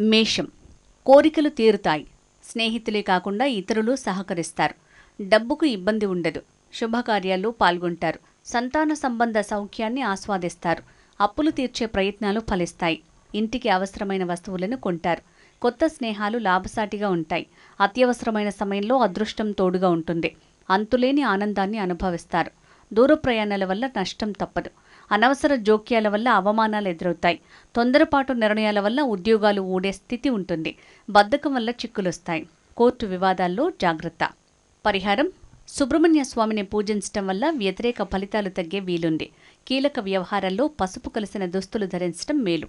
మేషం. కోరికలు తీరుతాయి. స్నేహితులే కాకుండా ఇతరులు సహకరిస్తారు. డబ్బుకు ఇబ్బంది ఉండదు. శుభకార్యాల్లో పాల్గొంటారు. సంతాన సంబంధ సౌఖ్యాన్ని ఆస్వాదిస్తారు. అప్పులు తీర్చే ప్రయత్నాలు ఫలిస్తాయి. ఇంటికి అవసరమైన వస్తువులను కొంటారు. కొత్త స్నేహాలు లాభసాటిగా ఉంటాయి. అత్యవసరమైన సమయంలో అదృష్టం తోడుగా ఉంటుంది. అంతులేని ఆనందాన్ని అనుభవిస్తారు. దూర ప్రయాణాల వల్ల నష్టం తప్పదు. అనవసర జోక్యాల వల్ల అవమానాలు ఎదురవుతాయి. తొందరపాటు నిర్ణయాల వల్ల ఉద్యోగాలు ఊడే స్థితి ఉంటుంది. బద్ధకం వల్ల చిక్కులొస్తాయి. కోర్టు వివాదాల్లో జాగ్రత్త. పరిహారం. సుబ్రహ్మణ్య స్వామిని పూజించటం వల్ల వ్యతిరేక ఫలితాలు తగ్గే వీలుంది. కీలక వ్యవహారాల్లో పసుపు కలిసిన దుస్తులు ధరించడం మేలు.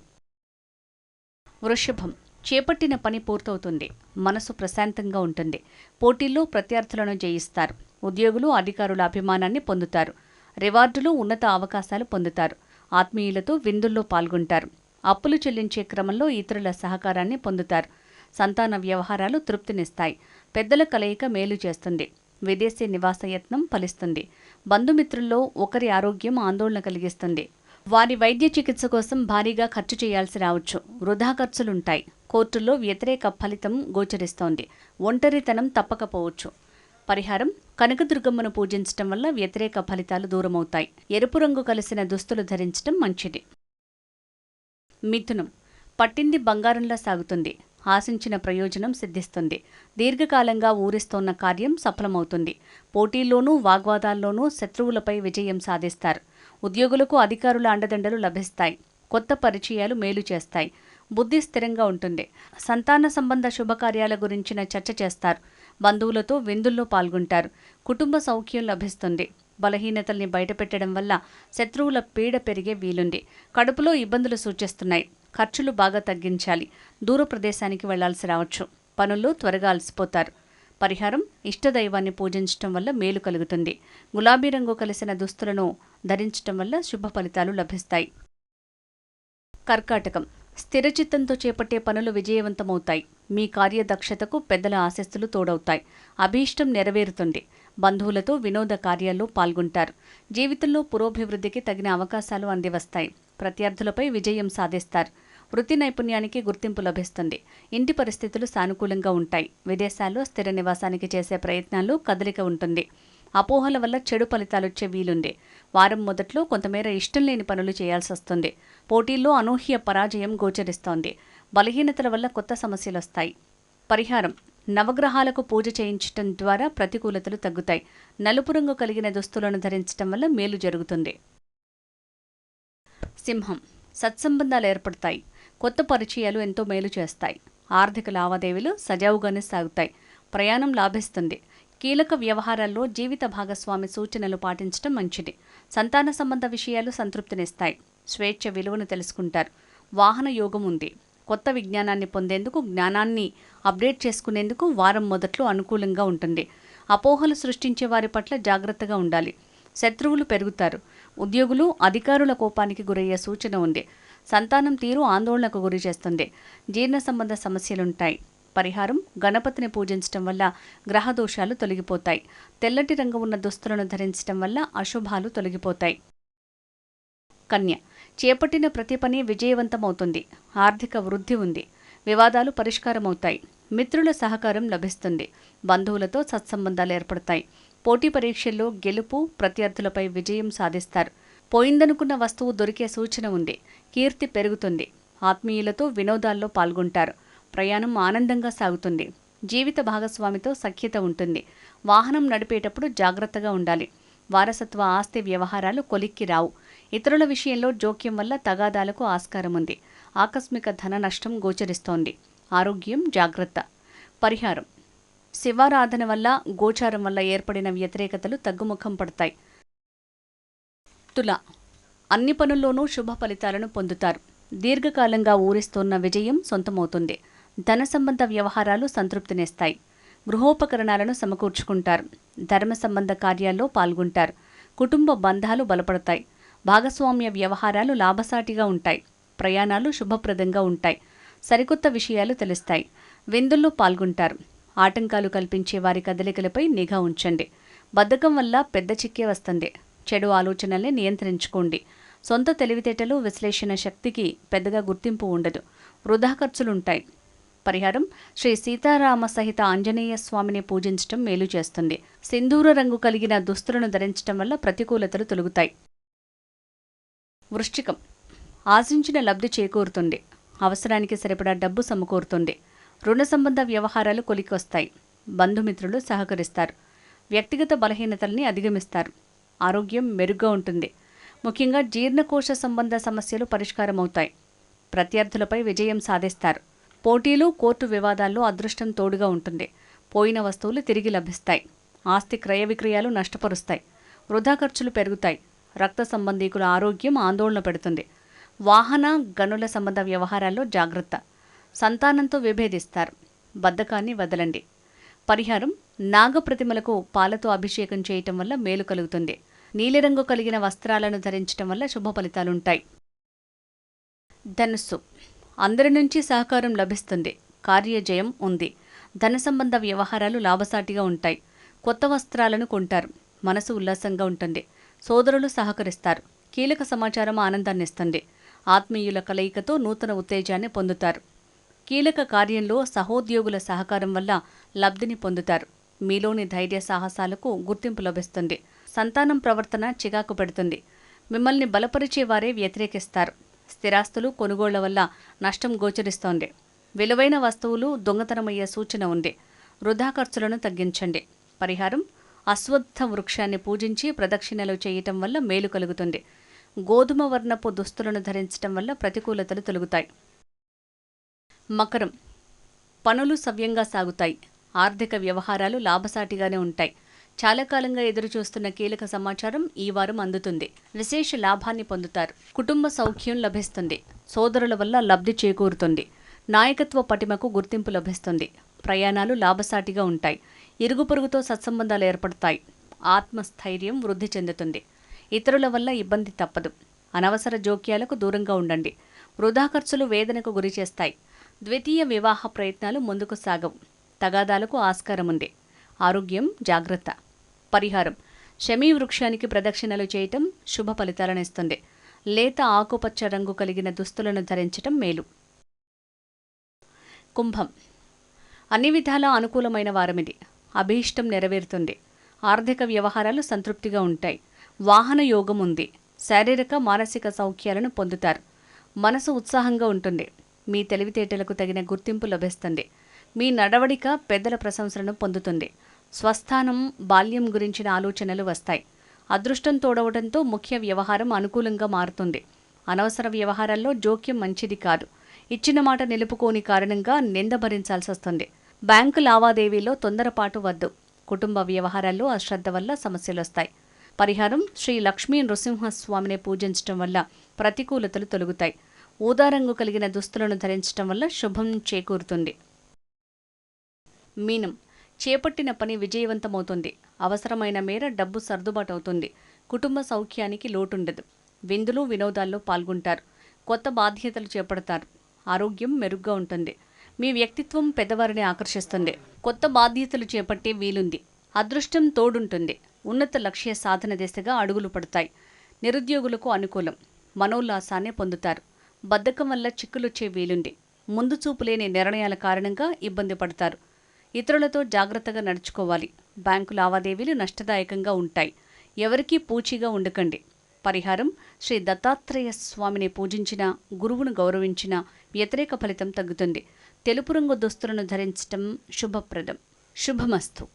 వృషభం. చేపట్టిన పని పూర్తవుతుంది. మనసు ప్రశాంతంగా ఉంటుంది. పోటీల్లో ప్రత్యర్థులను జయిస్తారు. ఉద్యోగులు అధికారుల అభిమానాన్ని పొందుతారు. రివార్డులు ఉన్నత అవకాశాలు పొందుతారు. ఆత్మీయులతో విందుల్లో పాల్గొంటారు. అప్పులు చెల్లించే క్రమంలో ఇతరుల సహకారాన్ని పొందుతారు. సంతాన వ్యవహారాలు తృప్తినిస్తాయి. పెద్దల కలయిక మేలు చేస్తుంది. విదేశీ నివాసయత్నం ఫలిస్తుంది. బంధుమిత్రుల్లో ఒకరి ఆరోగ్యం ఆందోళన కలిగిస్తుంది. వారి వైద్య చికిత్స కోసం భారీగా ఖర్చు చేయాల్సి రావచ్చు. వృధా ఖర్చులుంటాయి. కోర్టుల్లో వ్యతిరేక ఫలితం గోచరిస్తోంది. ఒంటరితనం తప్పకపోవచ్చు. పరిహారం కనకదుర్గమ్మను పూజించటం వల్ల వ్యతిరేక ఫలితాలు దూరమవుతాయి. ఎరుపు రంగు కలిసిన దుస్తులు ధరించటం మంచిది. మిథునం. పట్టింది బంగారంలా సాగుతుంది. ఆశించిన ప్రయోజనం సిద్ధిస్తుంది. దీర్ఘకాలంగా ఊరిస్తోన్న కార్యం సఫలమవుతుంది. పోటీల్లోనూ వాగ్వాదాల్లోనూ శత్రువులపై విజయం సాధిస్తారు. ఉద్యోగులకు అధికారుల అండదండలు లభిస్తాయి. కొత్త పరిచయాలు మేలు చేస్తాయి. బుద్ధి స్థిరంగా ఉంటుంది. సంతాన సంబంధ శుభకార్యాల గురించిన చర్చ చేస్తారు. బంధువులతో విందుల్లో పాల్గొంటారు. కుటుంబ సౌఖ్యం లభిస్తుంది. బలహీనతల్ని బయటపెట్టడం వల్ల శత్రువుల పీడ పెరిగే వీలుంది. కడుపులో ఇబ్బందులు సూచిస్తున్నాయి. ఖర్చులు బాగా తగ్గించాలి. దూర ప్రదేశానికి వెళ్ళాల్సి రావచ్చు. పనుల్లో త్వరగా అలసిపోతారు. పరిహారం ఇష్టదైవాన్ని పూజించటం వల్ల మేలు కలుగుతుంది. గులాబీ రంగు కలిసిన దుస్తులను ధరించటం వల్ల శుభ ఫలితాలు లభిస్తాయి. కర్కాటకం స్థిరచిత్తంతో చేపట్టే పనులు విజయవంతమవుతాయి. మీ కార్యదక్షతకు పెద్దల ఆశస్సులు తోడవుతాయి. అభీష్టం నెరవేరుతుంది. బంధువులతో వినోద కార్యాల్లో పాల్గొంటారు. జీవితంలో పురోభివృద్ధికి తగిన అవకాశాలు అందివస్తాయి. ప్రత్యర్థులపై విజయం సాధిస్తారు. వృత్తి నైపుణ్యానికి గుర్తింపు లభిస్తుంది. ఇంటి పరిస్థితులు సానుకూలంగా ఉంటాయి. విదేశాల్లో స్థిర నివాసానికి చేసే ప్రయత్నాల్లో కదలిక ఉంటుంది. అపోహల వల్ల చెడు ఫలితాలొచ్చే వీలుంది. వారం మొదట్లో కొంతమేర ఇష్టం లేని పనులు చేయాల్సి వస్తుంది. పోటీల్లో అనూహ్య పరాజయం గోచరిస్తోంది. బలహీనతల వల్ల కొత్త సమస్యలు వస్తాయి పరిహారం. నవగ్రహాలకు పూజ చేయించటం ద్వారా ప్రతికూలతలు తగ్గుతాయి. నలుపు రంగు కలిగిన దుస్తులను ధరించటం వల్ల మేలు జరుగుతుంది. సింహం. సత్సంబంధాలు ఏర్పడతాయి. కొత్త పరిచయాలు ఎంతో మేలు చేస్తాయి. ఆర్థిక లావాదేవీలు సజావుగానే సాగుతాయి. ప్రయాణం లాభిస్తుంది. కీలక వ్యవహారాల్లో జీవిత భాగస్వామి సూచనలు పాటించడం మంచిది. సంతాన సంబంధ విషయాలు సంతృప్తినిస్తాయి. స్వేచ్ఛ విలువను తెలుసుకుంటారు. వాహన యోగం ఉంది. కొత్త విజ్ఞానాన్ని పొందేందుకు జ్ఞానాన్ని అప్డేట్ చేసుకునేందుకు వారం మొదట్లో అనుకూలంగా ఉంటుంది. అపోహలు సృష్టించే వారి పట్ల జాగ్రత్తగా ఉండాలి. శత్రువులు పెరుగుతారు. ఉద్యోగులు అధికారుల కోపానికి గురయ్యే సూచన ఉంది. సంతానం తీరు ఆందోళనకు గురి చేస్తుంది. జీర్ణ సంబంధ సమస్యలుంటాయి. పరిహారం గణపతిని పూజించటం వల్ల గ్రహ దోషాలు తొలగిపోతాయి. తెల్లటి రంగు ఉన్న దుస్తులను ధరించటం వల్ల అశుభాలు తొలగిపోతాయి. కన్య. చేపట్టిన ప్రతి పని విజయవంతమవుతుంది. ఆర్థిక వృద్ధి ఉంది. వివాదాలు పరిష్కారమవుతాయి. మిత్రుల సహకారం లభిస్తుంది. బంధువులతో సత్సంబంధాలు ఏర్పడతాయి. పోటీ పరీక్షల్లో గెలుపు ప్రత్యర్థులపై విజయం సాధిస్తారు. పోయిందనుకున్న వస్తువు దొరికే సూచన ఉంది. కీర్తి పెరుగుతుంది. ఆత్మీయులతో వినోదాల్లో పాల్గొంటారు. ప్రయాణం ఆనందంగా సాగుతుంది. జీవిత భాగస్వామితో సఖ్యత ఉంటుంది. వాహనం నడిపేటప్పుడు జాగ్రత్తగా ఉండాలి. వారసత్వ ఆస్తి వ్యవహారాలు కొలిక్కి రావు. ఇతరుల విషయంలో జోక్యం వల్ల తగాదాలకు ఆస్కారం ఉంది. ఆకస్మిక ధన నష్టం గోచరిస్తోంది. ఆరోగ్యం జాగ్రత్త. పరిహారం. శివారాధన వల్ల గోచారం వల్ల ఏర్పడిన వ్యతిరేకతలు తగ్గుముఖం పడతాయి. తుల. అన్ని పనుల్లోనూ శుభ ఫలితాలను పొందుతారు. దీర్ఘకాలంగా ఊరిస్తోన్న విజయం సొంతమవుతుంది. ధన సంబంధ వ్యవహారాలు సంతృప్తినిస్తాయి. గృహోపకరణాలను సమకూర్చుకుంటారు. ధర్మ సంబంధ కార్యాల్లో పాల్గొంటారు. కుటుంబ బంధాలు బలపడతాయి. భాగస్వామ్య వ్యవహారాలు లాభసాటిగా ఉంటాయి. ప్రయాణాలు శుభప్రదంగా ఉంటాయి. సరికొత్త విషయాలు తెలుస్తాయి. విందుల్లో పాల్గొంటారు. ఆటంకాలు కల్పించే వారి కదలికలపై నిఘా ఉంచండి. బద్ధకం వల్ల పెద్ద చిక్కే వస్తుంది. చెడు ఆలోచనల్ని నియంత్రించుకోండి. సొంత తెలివితేటలు విశ్లేషణ శక్తికి పెద్దగా గుర్తింపు ఉండదు. వృధా ఖర్చులుంటాయి. పరిహారం శ్రీ సీతారామ సహిత ఆంజనేయ స్వామిని పూజించటం మేలు చేస్తుంది. సింధూర రంగు కలిగిన దుస్తులను ధరించటం వల్ల ప్రతికూలతలు తొలుగుతాయి. వృశ్చికం. ఆశించిన లబ్ధి చేకూరుతుంది. అవసరానికి సరిపడా డబ్బు సమకూరుతుంది. రుణ సంబంధ వ్యవహారాలు కొలికొస్తాయి బంధుమిత్రులు సహకరిస్తారు. వ్యక్తిగత బలహీనతల్ని అధిగమిస్తారు. ఆరోగ్యం మెరుగ్గా ఉంటుంది. ముఖ్యంగా జీర్ణకోశ సంబంధ సమస్యలు పరిష్కారమవుతాయి. ప్రత్యర్థులపై విజయం సాధిస్తారు. పోటీలు కోర్టు వివాదాల్లో అదృష్టం తోడుగా ఉంటుంది. పోయిన వస్తువులు తిరిగి లభిస్తాయి. ఆస్తి క్రయ విక్రయాలు నష్టపరుస్తాయి. వృధా ఖర్చులు పెరుగుతాయి. రక్త సంబంధీకుల ఆరోగ్యం ఆందోళన పెడుతుంది. వాహన గనుల సంబంధ వ్యవహారాల్లో జాగ్రత్త. సంతానంతో విభేదిస్తారు. బద్ధకాన్ని వదలండి. పరిహారం నాగప్రతిమలకు పాలతో అభిషేకం చేయటం వల్ల మేలు కలుగుతుంది. నీలిరంగు కలిగిన వస్త్రాలను ధరించటం వల్ల శుభ ఫలితాలుంటాయి. ధనుస్సు. అందరి నుంచి సహకారం లభిస్తుంది. కార్యజయం ఉంది. ధన సంబంధ వ్యవహారాలు లాభసాటిగా ఉంటాయి. కొత్త వస్త్రాలను కొంటారు. మనసు ఉల్లాసంగా ఉంటుంది. సోదరులు సహకరిస్తారు. కీలక సమాచారం ఆనందాన్నిస్తుంది ఆత్మీయుల కలయికతో నూతన ఉత్తేజాన్ని పొందుతారు. కీలక కార్యంలో సహోద్యోగుల సహకారం వల్ల లబ్ధిని పొందుతారు. మీలోని ధైర్య సాహసాలకు గుర్తింపు లభిస్తుంది. సంతానం ప్రవర్తన చికాకు పెడుతుంది. మిమ్మల్ని బలపరిచే వారే వ్యతిరేకిస్తారు. స్థిరాస్తులు కొనుగోళ్ళ వల్ల నష్టం గోచరిస్తోంది. విలువైన వస్తువులు దొంగతనమయ్యే సూచన ఉంది. వృధా ఖర్చులను తగ్గించండి. పరిహారం అశ్వత్థ వృక్షాన్ని పూజించి ప్రదక్షిణలు చేయటం వల్ల మేలు కలుగుతుంది. గోధుమ వర్ణపు దుస్తులను ధరించటం వల్ల ప్రతికూలతలు తొలుగుతాయి. మకరం పనులు సవ్యంగా సాగుతాయి. ఆర్థిక వ్యవహారాలు లాభసాటిగానే ఉంటాయి. చాలా కాలంగా ఎదురుచూస్తున్న కీలక సమాచారం ఈ వారం అందుతుంది. విశేష లాభాన్ని పొందుతారు. కుటుంబ సౌఖ్యం లభిస్తుంది. సోదరుల వల్ల లబ్ధి చేకూరుతుంది. నాయకత్వ పటిమకు గుర్తింపు లభిస్తుంది. ప్రయాణాలు లాభసాటిగా ఉంటాయి. ఇరుగు పొరుగుతో సత్సంబంధాలు ఏర్పడతాయి. ఆత్మస్థైర్యం వృద్ధి చెందుతుంది. ఇతరుల వల్ల ఇబ్బంది తప్పదు. అనవసర జోక్యాలకు దూరంగా ఉండండి. వృధా ఖర్చులు వేదనకు గురి చేస్తాయి. ద్వితీయ వివాహ ప్రయత్నాలు ముందుకు సాగవు. తగాదాలకు ఆస్కారం ఉంది ఆరోగ్యం జాగ్రత్త. పరిహారం. శమీ వృక్షానికి ప్రదక్షిణలు చేయటం శుభ ఫలితాలనిస్తుంది లేత ఆకుపచ్చ రంగు కలిగిన దుస్తులను ధరించటం మేలు. కుంభం. అన్ని విధాలా అనుకూలమైన వారమిది. అభీష్టం నెరవేరుతుంది. ఆర్థిక వ్యవహారాలు సంతృప్తిగా ఉంటాయి. వాహన యోగం ఉంది. శారీరక మానసిక సౌఖ్యాలను పొందుతారు. మనసు ఉత్సాహంగా ఉంటుంది. మీ తెలివితేటలకు తగిన గుర్తింపు లభిస్తుంది. మీ నడవడిక పెద్దల ప్రశంసలను పొందుతుంది. స్వస్థానం బాల్యం గురించిన ఆలోచనలు వస్తాయి. అదృష్టం తోడవడంతో ముఖ్య వ్యవహారం అనుకూలంగా మారుతుంది. అనవసర వ్యవహారాల్లో జోక్యం మంచిది కాదు. ఇచ్చిన మాట నిలుపుకోని కారణంగా నింద భరించాల్సి వస్తుంది. బ్యాంకు లావాదేవీలో తొందరపాటు వద్దు. కుటుంబ వ్యవహారాల్లో అశ్రద్ధ వల్ల సమస్యలు వస్తాయి. పరిహారం శ్రీ లక్ష్మీ నృసింహస్వామిని పూజించటం వల్ల ప్రతికూలతలు తొలగుతాయి. ఊదారంగు కలిగిన దుస్తులను ధరించటం వల్ల శుభం చేకూరుతుంది. మీనం చేపట్టిన పని విజయవంతమవుతుంది. అవసరమైన మేర డబ్బు సర్దుబాటు అవుతుంది కుటుంబ సౌఖ్యానికి లోటుండదు. విందులు వినోదాల్లో పాల్గొంటారు. కొత్త బాధ్యతలు చేపడతారు. ఆరోగ్యం మెరుగ్గా ఉంటుంది. మీ వ్యక్తిత్వం పెద్దవారిని ఆకర్షిస్తుంది. కొత్త బాధ్యతలు చేపట్టే వీలుంది. అదృష్టం తోడుంటుంది. ఉన్నత లక్ష్య సాధన దిశగా అడుగులు పడతాయి. నిరుద్యోగులకు అనుకూలం. మనోల్లాసాన్ని పొందుతారు. బద్ధకం వల్ల చిక్కులొచ్చే వీలుంది. ముందు చూపు లేని నిర్ణయాల కారణంగా ఇబ్బంది పడతారు. ఇతరులతో జాగ్రత్తగా నడుచుకోవాలి. బ్యాంకు లావాదేవీలు నష్టదాయకంగా ఉంటాయి. ఎవరికీ పూచీగా ఉండకండి. పరిహారం శ్రీ దత్తాత్రేయ స్వామిని పూజించిన గురువును గౌరవించిన వ్యతిరేక ఫలితం తగ్గుతుంది. తెలుపు రంగు దుస్తులను ధరించటం శుభప్రదం. శుభమస్తు.